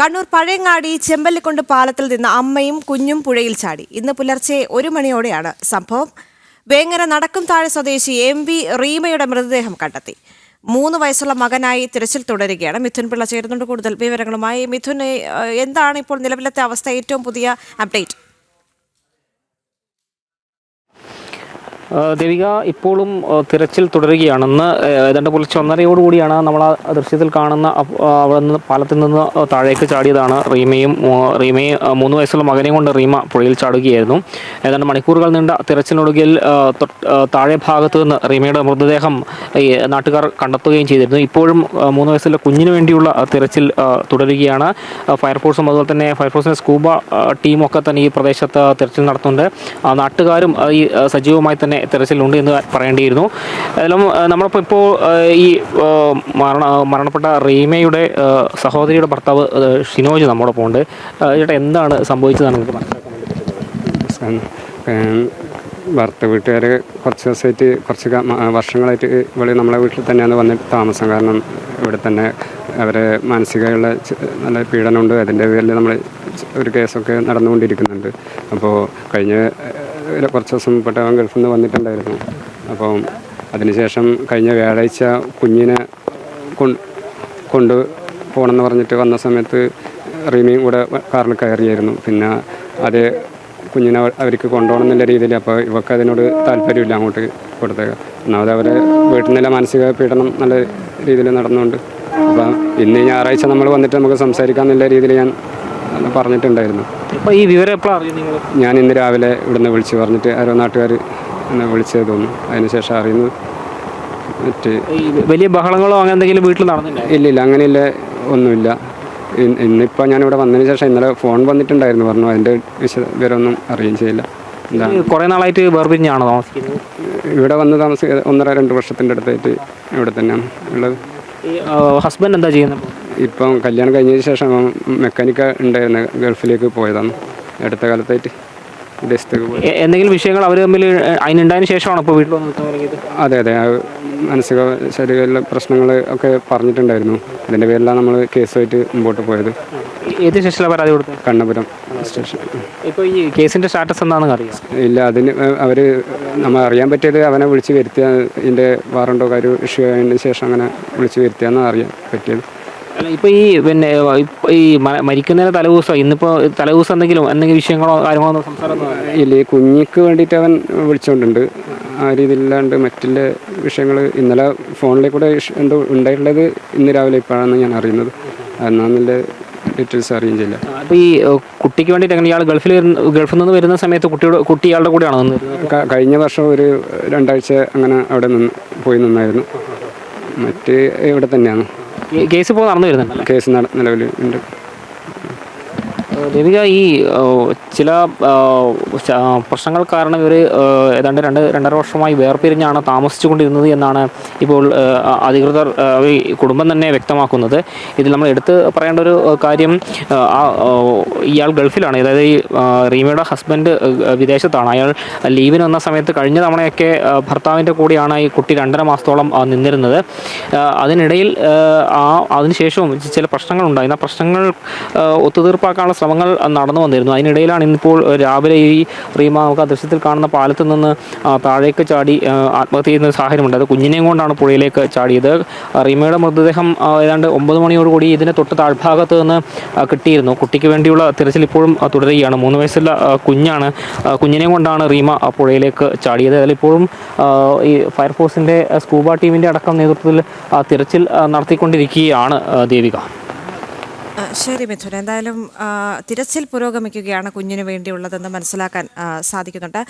കണ്ണൂർ പഴയങ്ങാടി ചെമ്പല്ലിക്കൊണ്ട് പാലത്തിൽ നിന്ന് അമ്മയും കുഞ്ഞും പുഴയിൽ ചാടി. ഇന്ന് പുലർച്ചെ ഒരു മണിയോടെയാണ് സംഭവം. വേങ്ങര നടക്കും താഴെ സ്വദേശി എം വി റീമയുടെ മൃതദേഹം കണ്ടെത്തി. മൂന്ന് വയസ്സുള്ള മകനായി തിരച്ചിൽ തുടരുകയാണ്. മിഥുൻ പിള്ള ചേരുന്നുണ്ട് കൂടുതൽ വിവരങ്ങളുമായി. മിഥുൻ എന്താണ് ഇപ്പോൾ നിലവിലത്തെ അവസ്ഥ? ഏറ്റവും പുതിയ അപ്ഡേറ്റ്. ദേവിക ഇപ്പോഴും തിരച്ചിൽ തിരച്ചിൽ തുടരുകയാണെന്ന് ഏതാണ്ട് പുലർച്ചെ ഒന്നരയോടുകൂടിയാണ് നമ്മൾ ആ ദൃശ്യത്തിൽ കാണുന്ന അവിടെ നിന്ന് പാലത്തിൽ നിന്ന് താഴേക്ക് ചാടിയതാണ് റീമയും റീമയും മൂന്ന് വയസ്സുള്ള മകനെയും കൊണ്ട് റീമ പുഴയിൽ ചാടുകയായിരുന്നു. ഏതാണ്ട് മണിക്കൂറുകൾ നീണ്ട തിരച്ചിലൊടുകിൽ താഴെ ഭാഗത്ത് നിന്ന് റീമയുടെ മൃതദേഹം നാട്ടുകാർ കണ്ടെത്തുകയും ചെയ്തിരുന്നു. ഇപ്പോഴും മൂന്ന് വയസ്സുള്ള കുഞ്ഞിന് വേണ്ടിയുള്ള തിരച്ചിൽ തുടരുകയാണ്. ഫയർഫോഴ്സും അതുപോലെ തന്നെ ഫയർഫോഴ്സിന്റെ സ്കൂബ ടീമൊക്കെ തന്നെ ഈ പ്രദേശത്ത് തിരച്ചിൽ നടത്തുന്നുണ്ട്. നാട്ടുകാരും ഈ സജീവമായി തന്നെ തിരച്ചിലുണ്ട് എന്ന് പറയേണ്ടിയിരുന്നു. അതിലും നമ്മളിപ്പോൾ ഇപ്പോൾ ഈ മരണ മരണപ്പെട്ട റീമയുടെ സഹോദരിയുടെ ഭർത്താവ് ഷിനോജ് നമ്മുടെ പോണ്ട് ചേട്ടാ എന്താണ് സംഭവിച്ചതാണ് നമുക്ക് മനസ്സിലാക്കാൻ ഭർത്ത വീട്ടുകാർ കുറച്ച് ദിവസമായിട്ട് കുറച്ച് വർഷങ്ങളായിട്ട് ഇവിടെ നമ്മളെ വീട്ടിൽ തന്നെയാണ് വന്നിട്ട് താമസം. കാരണം ഇവിടെ തന്നെ അവരെ മാനസികമായുള്ള ച- നല്ല പീഡനമുണ്ട്. അതിന്റെ പേരിൽ നമ്മൾ ഒരു കേസൊക്കെ നടന്നുകൊണ്ടിരിക്കുന്നുണ്ട്. അപ്പോൾ കഴിഞ്ഞ കുറച്ച് ദിവസം അവൻ ഗൾഫിൽ നിന്ന് വന്നിട്ടുണ്ടായിരുന്നു. അപ്പം അതിനുശേഷം കഴിഞ്ഞ വ്യാഴാഴ്ച കുഞ്ഞിനെ കൊണ്ട് പോകണമെന്ന് പറഞ്ഞിട്ട് വന്ന സമയത്ത് റീമിയും കൂടെ കാറിൽ കയറിയായിരുന്നു. പിന്നെ അത് കുഞ്ഞിനെ അവ- അവർക്ക് കൊണ്ടുപോകണം എന്നുള്ള രീതിയിൽ അപ്പോൾ ഇവർക്ക് അതിനോട് താല്പര്യമില്ല അങ്ങോട്ട് കൊടുത്തേക്ക് ഒന്നാമത് അവരെ വീട്ടിൽ നിന്നുള്ള മാനസിക പീഡനം നല്ല രീതിയിൽ നടന്നുകൊണ്ട്. അപ്പം ഇന്ന് ഞായറാഴ്ച നമ്മൾ വന്നിട്ട് നമുക്ക് സംസാരിക്കാം എന്നുള്ള രീതിയിൽ ഞാൻ പറഞ്ഞിട്ടുണ്ടായിരുന്നു. അപ്പോൾ ഈ വിവരം എപ്പോഴാണ് അറിയുന്നത് നിങ്ങൾ ഞാൻ ഇന്ന് രാവിലെ ഇവിടുന്ന് വിളിച്ച് പറഞ്ഞിട്ട് ആരോ നാട്ടുകാർ എന്നെ വിളിച്ചത് തോന്നുന്നു. അതിനുശേഷം അറിയുന്നത് മറ്റ് വലിയ ബഹളങ്ങളോ അങ്ങനെ എന്തെങ്കിലും വീട്ടിൽ നടന്നില്ല? ഇല്ല ഇല്ല അങ്ങനെയില്ല ഒന്നുമില്ല. ഇന്നിപ്പോൾ ഞാനിവിടെ വന്നതിന് ശേഷം ഇന്നലെ ഫോൺ വന്നിട്ടുണ്ടായിരുന്നു പറഞ്ഞു അതിന്റെ വിവരമൊന്നും അറിയുകയും ചെയ്യില്ല. കുറേ നാളായിട്ട് വേർപിരിഞ്ഞാണോ താമസിക്കുന്നത്? ഇവിടെ വന്ന് താമസിക്കുക ഒന്നര രണ്ട് വർഷത്തിന്റെ അടുത്തായിട്ട് ഇവിടെ തന്നെയാണ് ഉള്ളത്. ഹസ്ബൻഡ് എന്താ ചെയ്യുന്നത്? ഇപ്പം കല്യാണം കഴിഞ്ഞതിന് ശേഷം മെക്കാനിക്ക ഉണ്ടായിരുന്ന ഗൾഫിലേക്ക് പോയതാണ്. അടുത്ത കാലത്തായിട്ട് വിദേശത്തേക്ക് പോയി എന്തെങ്കിലും വിഷയങ്ങൾ അവർ തമ്മിൽ അതിനുണ്ടായതിനു ശേഷമാണ് ഇപ്പോൾ വീട്ടിൽ വന്ന് അതെ അതെ. മാനസിക ശാരീരിക പ്രശ്നങ്ങൾ ഒക്കെ പറഞ്ഞിട്ടുണ്ടായിരുന്നു. അതിന്റെ പേരിലാണ് നമ്മൾ കേസുമായിട്ട് മുമ്പോട്ട് പോയത്. ഏത് സ്റ്റേഷനിലാണ് പരാതി കൊടുത്തത്? കണ്ണപുരം സ്റ്റേഷൻ. ഇപ്പോൾ ഈ കേസിന്റെ സ്റ്റാറ്റസ് എന്താണെന്ന് അറിയാം. ഇല്ല അതിന് അവർ നമ്മൾ അറിയാൻ പറ്റിയത് അവനെ വിളിച്ച് വരുത്തിയ ഇതിന്റെ വാറണ്ടോ കാര്യം ഇഷ്യൂ ആയതിന് ശേഷം അങ്ങനെ വിളിച്ച് വരുത്തിയാന്നാണ് അറിയാൻ പറ്റിയത്. അല്ല ഇപ്പോൾ ഈ പിന്നെ ഈ മരിക്കുന്നതിന് തലേദിവസം ഇന്നിപ്പോൾ തലേദിവസം എന്തെങ്കിലും എന്തെങ്കിലും വിഷയങ്ങളോ കാര്യങ്ങളോ സംസാരം ഇല്ല ഈ കുഞ്ഞിക്ക് വേണ്ടിയിട്ട് അവൻ വിളിച്ചുകൊണ്ടുണ്ട് ആ രീതിയിലല്ലാണ്ട് മറ്റുള്ള വിഷയങ്ങൾ ഇന്നലെ ഫോണിൽ കൂടെ എന്തോ ഉണ്ടായിട്ടുള്ളത് ഇന്ന് രാവിലെ ഇപ്പോഴാണ് ഞാൻ അറിയുന്നത്. എന്നാന്നുള്ള ഡീറ്റെയിൽസ് അറിയുകയും ചെയ്യില്ല. അപ്പോൾ ഈ കുട്ടിക്ക് വേണ്ടിയിട്ട് എങ്ങനെ ഇയാൾ ഗൾഫിൽ വരുന്ന ഗൾഫിൽ നിന്ന് വരുന്ന സമയത്ത് കുട്ടിയുടെ കുട്ടി ഇയാളുടെ കൂടെയാണോ നിന്നിരുന്നത് കഴിഞ്ഞ വർഷം ഒരു രണ്ടാഴ്ച അങ്ങനെ അവിടെ നിന്ന് പോയി നിന്നായിരുന്നു. മറ്റ് ഇവിടെ തന്നെയാണ്. കേസ് ഇപ്പോൾ നടന്നു വരുന്നുണ്ട് കേസ് നിലവിൽ ഉണ്ട്. ദേവിക ഈ ചില പ്രശ്നങ്ങൾ കാരണം ഇവർ ഏതാണ്ട് രണ്ട് രണ്ടര വർഷമായി വേർപിരിഞ്ഞാണ് താമസിച്ചുകൊണ്ടിരുന്നത് എന്നാണ് ഇപ്പോൾ അധികൃതർ കുടുംബം തന്നെ വ്യക്തമാക്കുന്നത്. ഇതിൽ നമ്മൾ എടുത്ത് പറയേണ്ട ഒരു കാര്യം ഇയാൾ ഗൾഫിലാണ്. അതായത് ഈ റീമയുടെ ഹസ്ബൻഡ് വിദേശത്താണ്. അയാൾ ലീവിന് വന്ന സമയത്ത് കഴിഞ്ഞ തവണയൊക്കെ ഭർത്താവിന്റെ കൂടെയാണ് ഈ കുട്ടി രണ്ടര മാസത്തോളം നിന്നിരുന്നത്. അതിനിടയിൽ ആ അതിനുശേഷവും ചില പ്രശ്നങ്ങളുണ്ടായി. ആ പ്രശ്നങ്ങൾ ഒത്തുതീർപ്പാക്കാനുള്ള ഒത്തുതീർപ്പാക്കാനുള്ള ശ്രമങ്ങൾ നടന്നു വന്നിരുന്നു. അതിനിടയിലാണ് ഇന്നിപ്പോൾ രാവിലെ ഈ റീമ നമുക്ക് ദൃശ്യത്തിൽ കാണുന്ന പാലത്തിൽ നിന്ന് താഴേക്ക് ചാടി ആത്മഹത്യ ചെയ്യുന്ന സാഹചര്യം സാഹചര്യമുണ്ട്. അത് കുഞ്ഞിനെയും കൊണ്ടാണ് പുഴയിലേക്ക് ചാടിയത്. റീമയുടെ മൃതദേഹം ഏതാണ്ട് ഒമ്പത് മണിയോടുകൂടി ഇതിന് തൊട്ട് താഴ്ഭാഗത്ത് നിന്ന് കിട്ടിയിരുന്നു. കുട്ടിക്ക് വേണ്ടിയുള്ള തിരച്ചിൽ ഇപ്പോഴും തുടരുകയാണ്. മൂന്ന് വയസ്സുള്ള കുഞ്ഞാണ് കുഞ്ഞിനെയും കൊണ്ടാണ് റീമ പുഴയിലേക്ക് ചാടിയത്. അതിലിപ്പോഴും ഈ ഫയർഫോഴ്സിന്റെ സ്കൂബ ടീമിന്റെ അടക്കം നേതൃത്വത്തിൽ തിരച്ചിൽ നടത്തിക്കൊണ്ടിരിക്കുകയാണ് ദേവിക. ശരി മിഥുൻ. എന്തായാലും തിരച്ചിൽ പുരോഗമിക്കുകയാണ് കുഞ്ഞിന് വേണ്ടിയുള്ളതെന്ന് മനസ്സിലാക്കാൻ സാധിക്കുന്നുണ്ട്.